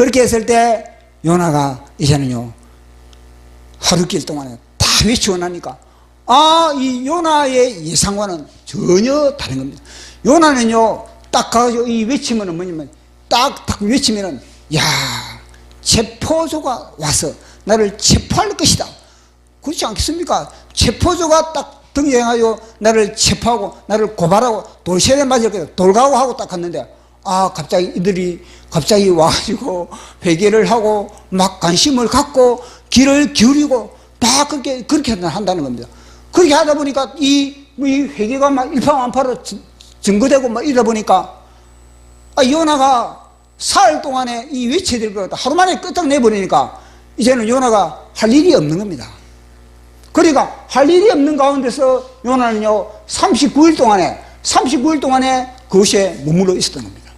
그렇게 했을 때 요나가 이제는요 하루길 동안에 다 외치고 나니까 아 이 요나의 예상과는 전혀 다른 겁니다. 요나는요 딱 가가지고 이 외치면은 뭐냐면 딱딱 외치면은 야 체포조가 와서 나를 체포할 것이다. 그렇지 않겠습니까? 체포조가 딱 등장해가지고 나를 체포하고 나를 고발하고 돌쇠를 맞을 거야. 돌가고 하고 딱 갔는데 아 갑자기 이들이 갑자기 와가지고 회개를 하고 막 관심을 갖고 귀를 기울이고 다 그렇게 그렇게 한다는 겁니다. 그렇게 하다 보니까 이, 이 회개가 막 일파만파로 증- 증거되고 막 이러다 보니까 아, 요나가 사흘 동안에 이 외쳐야 될 거다. 하루 만에 끄떡 내버리니까 이제는 요나가 할 일이 없는 겁니다. 그러니까 할 일이 없는 가운데서 요나는요 39일 동안에 39일 동안에 그곳에 머물러 있었던 겁니다.